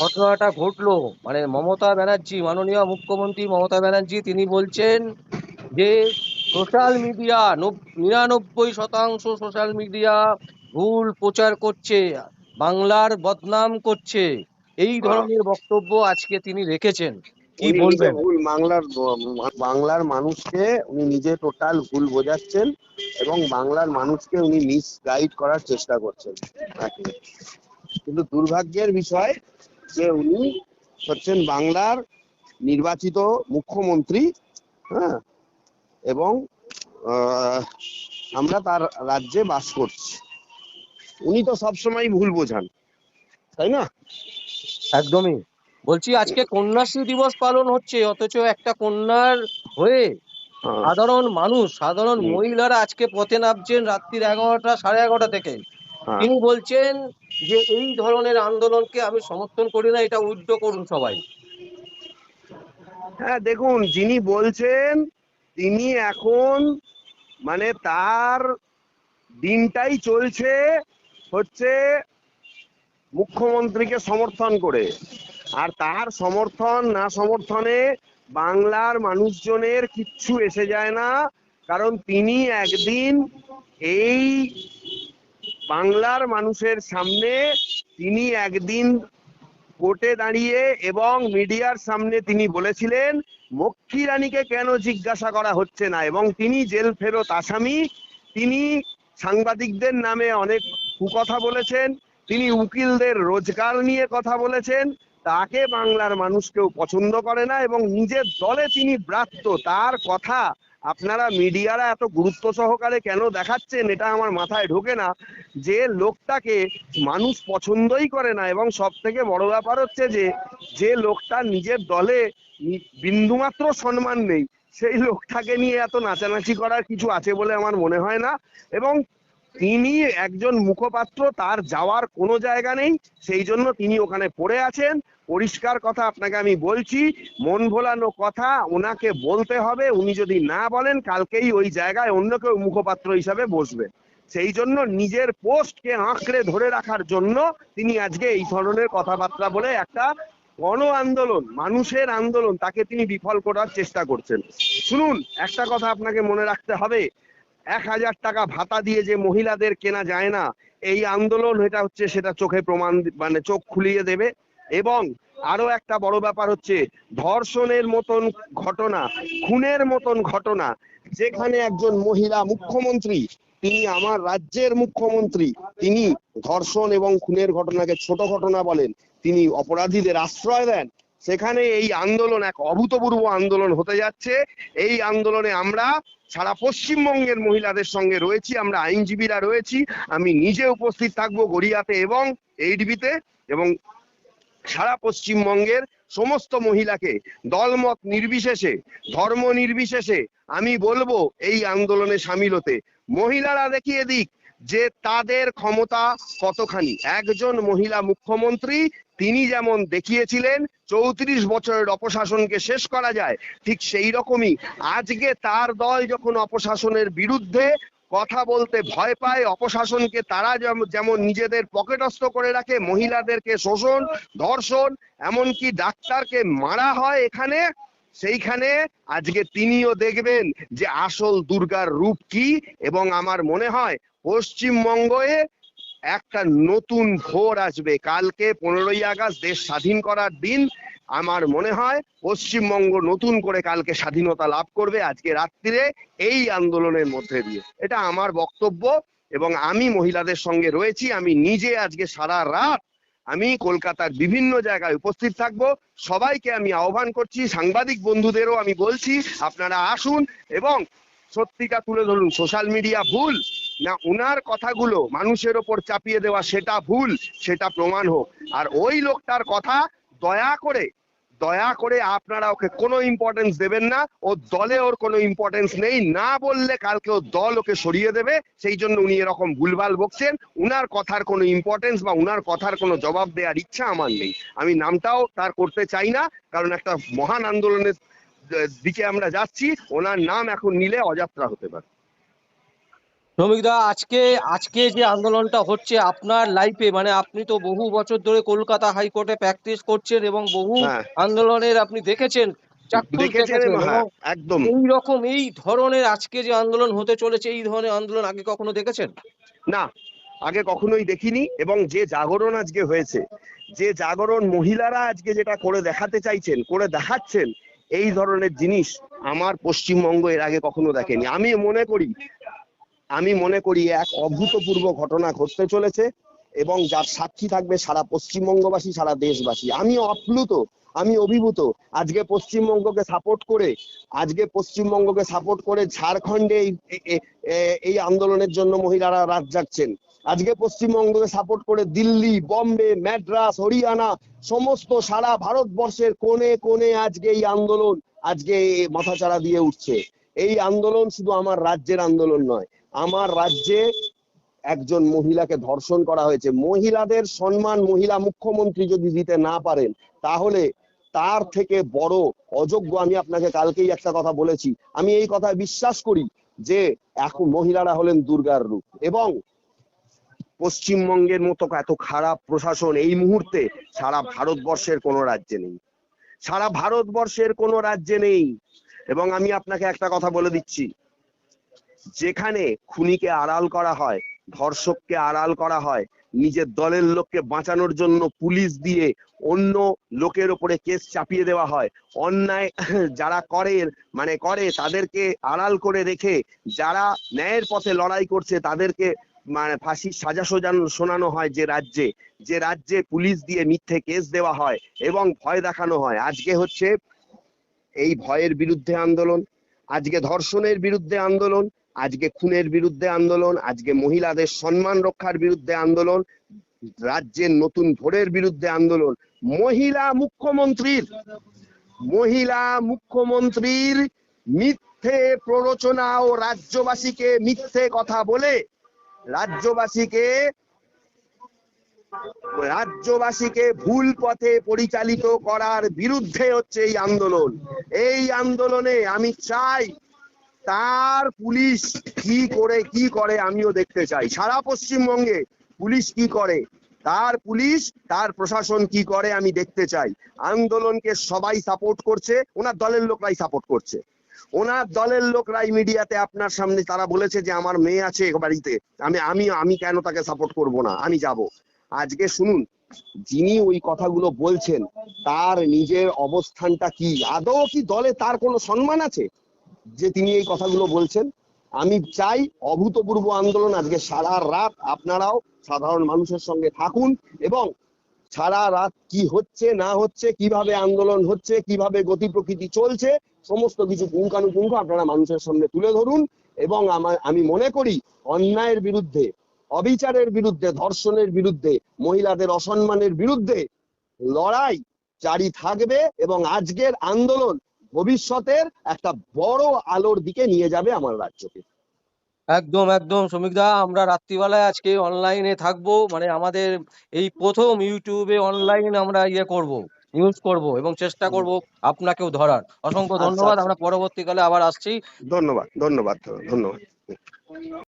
ঘটনাটা ঘটলো। মানে মমতা ব্যানার্জি মাননীয় মুখ্যমন্ত্রী মমতা ব্যানার্জি তিনি বলছেন যে সোশ্যাল মিডিয়া নিরানব্বই শতাংশ সোশ্যাল মিডিয়া ভুল প্রচার করছে বাংলার বদনাম করছে। এই ধরনের বক্তব্য আজকে তিনি রেখেছেন। কি বলবেন? ভুল বাংলার বাংলার মানুষকে উনি নিজে টোটাল ভুল বোঝাচ্ছেন এবং বাংলার মানুষকে উনি মিস গাইড করার চেষ্টা করছেন। কিন্তু দুর্ভাগ্যের বিষয় যে উনি হচ্ছেন বাংলার নির্বাচিত মুখ্যমন্ত্রী হ্যাঁ? এবং আমরা তার রাজ্যে বাস করছি। উনি তো সবসময় ভুল বোঝান তাই না? একদমই। বলছি আজকে কন্যাশ্রী দিবস পালন হচ্ছে অথচ একটা কন্যার হয়ে হ্যাঁ। সাধারণ মানুষ সাধারণ মহিলারা আজকে পথে নামছেন রাত্রির এগারোটা সাড়ে এগারোটা থেকে। হ্যাঁ। তিনি বলছেন যে এই ধরনের আন্দোলনকে আমি সমর্থন করি না, এটা উইথড্র করুন সবাই। হ্যাঁ দেখুন, যিনি বলছেন, তিনি এখন মানে তার দিনটাই চলছে হচ্ছে মুখ্যমন্ত্রীকে সমর্থন করে। আর তার সমর্থন, না সমর্থনে বাংলার মানুষজনের কিচ্ছু এসে যায় না। কারণ তিনি একদিন এই বাংলার মানুষের সামনে তিনি একদিন কোর্টে দাঁড়িয়ে এবং মিডিয়ার সামনে তিনি বলেছিলেন, মক্ষী রানীকে কেন জিজ্ঞাসা করা হচ্ছে না? এবং তিনি জেল ফেরত আসামি। তিনি সাংবাদিকদের নামে অনেক কুকথা বলেছেন, তিনি উকিলদের রোজগার নিয়ে কথা বলেছেন। তাকে বাংলার মানুষ কেউ পছন্দ করে না এবং নিজের দলে তিনি ব্রাত্য। তার কথা আপনারা মিডিয়ারা এত গুরুত্ব সহকারে কেন দেখাচ্ছেন? এটা আমার মাথায় ঢোকে না। যে লোকটাকে মানুষ পছন্দই করে না, এবং সব থেকে বড় ব্যাপার হচ্ছে যে যে লোকটা নিজের দলে বিন্দুমাত্র সম্মান নেই, সেই লোকটাকে নিয়ে এত নাচানাচি করার কিছু আছে বলে আমার মনে হয় না। এবং তিনি একজন মুখপাত্র, তার যাওয়ার কোনো জায়গা নেই, সেই জন্য তিনি ওখানে পড়ে আছেন। পরিষ্কার কথা আপনাকে আমি বলছি, মন ভোলানো কথা ওনাকে বলতে হবে, উনি যদি না বলেন কালকেই ওই জায়গায় অন্য কেউ মুখপাত্র হিসাবে বসবে। সেই জন্য নিজের পোস্টকে আঁকড়ে ধরে রাখার জন্য তিনি আজকে এই ধরনের কথাবার্তা বলে একটা গণ আন্দোলন, মানুষের আন্দোলন, তাকে তিনি বিফল করার চেষ্টা করছেন। শুনুন, একটা কথা আপনাকে মনে রাখতে হবে এক হাজার টাকা ভাতা দিয়ে যে মহিলাদের কেনা যায় না, এই আন্দোলন এটা হচ্ছে সেটা চোখে প্রমাণ মানে চোখ খুলিয়ে দেবে। এবং আরও একটা বড় ব্যাপার হচ্ছে, ধর্ষণের মতন ঘটনা, খুনের মতন ঘটনা, যেখানে একজন মহিলা মুখ্যমন্ত্রী, তিনি আমার রাজ্যের মুখ্যমন্ত্রী, তিনি ধর্ষণ এবং খুনের ঘটনাকে ছোট ঘটনা বলেন, তিনি অপরাধীদের আশ্রয় দেন সেখানে এই আন্দোলন এক অভূতপূর্ব আন্দোলন হতে যাচ্ছে। এই আন্দোলনে আমরা সারা পশ্চিমবঙ্গের মহিলাদের সঙ্গে রয়েছি, আমরা আইনজীবীরা রয়েছি, আমি নিজে উপস্থিত থাকব গড়িয়াতে এবং এইডবিতে এবং সারা পশ্চিমবঙ্গের সমস্ত মহিলাকে দলমত নির্বিশেষে, ধর্ম নির্বিশেষে আমি বলব এই আন্দোলনে সামিল হতে। মহিলারা দেখিয়ে দিক যে তাদের ক্ষমতা কতখানি। একজন মহিলা মুখ্যমন্ত্রী তিনি যেমন দেখিয়েছিলেন, চৌত্রিশ বছরের অপশাসনকে শেষ করা যায়, ঠিক সেই রকমই আজকে তার দল যখন অপশাসনের বিরুদ্ধে কথা বলতে ভয় পায়, অপশাসনকে তারা যেম- যেমন নিজেদের পকেটস্থ করে রাখে, মহিলাদেরকে শোষণ, ধর্ষণ, এমনকি ডাক্তারকে মারা হয় এখানে, সেইখানে আজকে তিনিও দেখবেন যে আসল দুর্গার রূপ কি এবং আমার মনে হয় পশ্চিমবঙ্গে একটা নতুন ভোর আসবে। কালকে পনেরোই আগস্ট দেশ স্বাধীন করার দিন। আমার মনে হয় পশ্চিমবঙ্গ নতুন করে কালকে স্বাধীনতা লাভ করবে আজকে রাত্রিরে এই আন্দোলনের মধ্যে দিয়ে। এটা আমার বক্তব্য এবং আমি মহিলাদের সঙ্গে রয়েছি। আমি নিজে আজকে সারা রাত আমি কলকাতার বিভিন্ন জায়গায় উপস্থিত থাকব। সবাইকে আমি আহ্বান করছি, সাংবাদিক বন্ধুদেরও আমি বলছি, আপনারা আসুন এবং সত্যিটা তুলে ধরুন। সোশ্যাল মিডিয়া ভুল না ওনার কথাগুলো মানুষের ওপর চাপিয়ে দেওয়া সেটা ভুল, সেটা প্রমাণ হোক। আর ওই লোকটার কথা দয়া করে দয়া করে আপনারা ওকে কোনো ইম্পর্টেন্স দেবেন না, ও দলে ওর কোনো ইম্পর্টেন্স নেই। না বললে কালকে ও দল ওকে সরিয়ে দেবে, সেই জন্য উনি এরকম ভুলভাল বকছেন। উনার কথার কোনো ইম্পর্টেন্স বা উনার কথার কোনো জবাব দেওয়ার ইচ্ছা আমার নেই। আমি নামটাও তার করতে চাই না, কারণ একটা মহান আন্দোলনের দিকে আমরা যাচ্ছি। ওনার নাম এখন নিলে অযাত্রা হতে পারে। শ্রমিকদা আজকে আজকে যে আন্দোলনটা হচ্ছে আপনার লাইফে মানে আপনি তো বহু বছর ধরে কলকাতা হাইকোর্টে প্র্যাকটিস করছেন এবং বহু হ্যাঁ। আন্দোলনের আপনি দেখেছেন একদম। এই রকম এই ধরনের আজকে যে আন্দোলন হতে চলেছে এই ধরনের আন্দোলন আগে কখনো দেখেছেন? না আগে কখনোই দেখিনি এবং যে জাগরণ আজকে হয়েছে যে জাগরণ মহিলারা আজকে যেটা করে দেখাতে চাইছেন করে দেখাচ্ছেন এই ধরনের জিনিস আমার পশ্চিমবঙ্গ এর আগে কখনো দেখেনি। আমি মনে করি আমি মনে করি এক অভূতপূর্ব ঘটনা ঘটতে চলেছে এবং যার সাক্ষী থাকবে সারা পশ্চিমবঙ্গবাসী, সারা দেশবাসী। আমি আপ্লুত আমি অভিভূত। আজকে পশ্চিমবঙ্গকে সাপোর্ট করে, আজকে পশ্চিমবঙ্গকে সাপোর্ট করে ঝাড়খণ্ডে এই আন্দোলনের জন্য মহিলারা রাত জাগছেন। আজকে পশ্চিমবঙ্গকে সাপোর্ট করে দিল্লি, বম্বে ম্যাড্রাস হরিয়ানা, সমস্ত সারা ভারতবর্ষের কোণে কোণে আজকে এই আন্দোলন, আজকে মাথাচাড়া দিয়ে উঠছে। এই আন্দোলন শুধু আমার রাজ্যের আন্দোলন নয় আমার রাজ্যে একজন মহিলাকে ধর্ষণ করা হয়েছে। মহিলাদের সম্মান মহিলা মুখ্যমন্ত্রী যদি দিতে না পারেন, তাহলে তার থেকে বড় অযোগ্য আমি আপনাকে কালকেই একটা কথা বলেছি। আমি এই কথা বিশ্বাস করি যে এখন মহিলারা হলেন দুর্গার রূপ এবং পশ্চিমবঙ্গের মতো এত খারাপ প্রশাসন এই মুহূর্তে সারা ভারতবর্ষের কোনো রাজ্যে নেই। সারা ভারতবর্ষের কোনো রাজ্যে নেই। এবং আমি আপনাকে একটা কথা বলে দিচ্ছি। যেখানে খুনিকে আড়াল করা হয়, ধর্ষককে আড়াল করা হয়, নিজের দলের লোককে বাঁচানোর জন্য পুলিশ দিয়ে অন্য লোকের ওপরে কেস চাপিয়ে দেওয়া হয়। অন্যায় যারা করে মানে করে, তাদেরকে আড়াল করে রেখে যারা ন্যায়ের পথে লড়াই করছে, তাদেরকে মানে ফাঁসির সাজা সোজানো, শোনানো হয় যে রাজ্যে। যে রাজ্যে পুলিশ দিয়ে মিথ্যে কেস দেওয়া হয় এবং ভয় দেখানো হয়। আজকে হচ্ছে এই ভয়ের বিরুদ্ধে আন্দোলন, আজকে ধর্ষণের বিরুদ্ধে আন্দোলন আজকে খুনের বিরুদ্ধে আন্দোলন, আজকে মহিলাদের সম্মান রক্ষার বিরুদ্ধে আন্দোলন, রাজ্যের নতুন ভোটের বিরুদ্ধে আন্দোলন। মহিলা মুখ্যমন্ত্রীর মহিলা মুখ্যমন্ত্রীর মিথ্যে প্ররোচনা ও রাজ্যবাসীকে মিথ্যে কথা বলে রাজ্যবাসীকে রাজ্যবাসীকে ভুল পথে পরিচালিত করার বিরুদ্ধে হচ্ছে এই আন্দোলন। এই আন্দোলনে আমি চাই তার পুলিশ কি করে কি করে আমিও দেখতে চাই। সারা পশ্চিমবঙ্গে পুলিশ কি করে? তার পুলিশ, তার প্রশাসন কি করে আমি দেখতে চাই। আন্দোলনকে সবাই সাপোর্ট করছে, ওনার দলের লোকরাই সাপোর্ট করছে। ওনার দলের লোকরাই মিডিয়াতে আপনার সামনে তারা বলেছে যে, আমার মেয়ে আছে বাড়িতে, আমি আমি আমি কেন তাকে সাপোর্ট করব না? আমি যাব। আজকে শুনুন, যিনি ওই কথাগুলো বলছেন, তার নিজের অবস্থানটা কি? আদৌ কি দলে তার কোনো সম্মান আছে? যে তিনি এই কথাগুলো বলছেন, আমি চাই অভূতপূর্ব আন্দোলন আজকে সারা রাত আপনারাও সাধারণ মানুষের সঙ্গে থাকুন এবং সারা রাত কি হচ্ছে, না হচ্ছে, কীভাবে আন্দোলন হচ্ছে, কীভাবে গতি প্রকৃতি চলছে, সমস্ত কিছু পুঙ্খানুপুঙ্খ আপনারা মানুষের সামনে তুলে ধরুন এবং আমার আমি মনে করি অন্যায়ের বিরুদ্ধে, অবিচারের বিরুদ্ধে, ধর্ষণের বিরুদ্ধে, মহিলাদের অসম্মানের বিরুদ্ধে লড়াই জারি থাকবে এবং আজকের আন্দোলন ভবিষ্যতের একটা বড় আলোর দিকে নিয়ে যাবে আমার রাজ্যকে। একদম একদম। শ্রমিকদা আমরা রাত্রিবেলায় আজকে অনলাইনে থাকব। মানে আমাদের এই প্রথম ইউটিউবে অনলাইন আমরা ইয়ে করব নিউজ করব এবং চেষ্টা করব আপনাকেও ধরার। অসংখ্য আচ্ছা, ধন্যবাদ। আচ্ছা। আমরা পরবর্তীকালে আবার আসছি। ধন্যবাদ ধন্যবাদ ধন্যবাদ।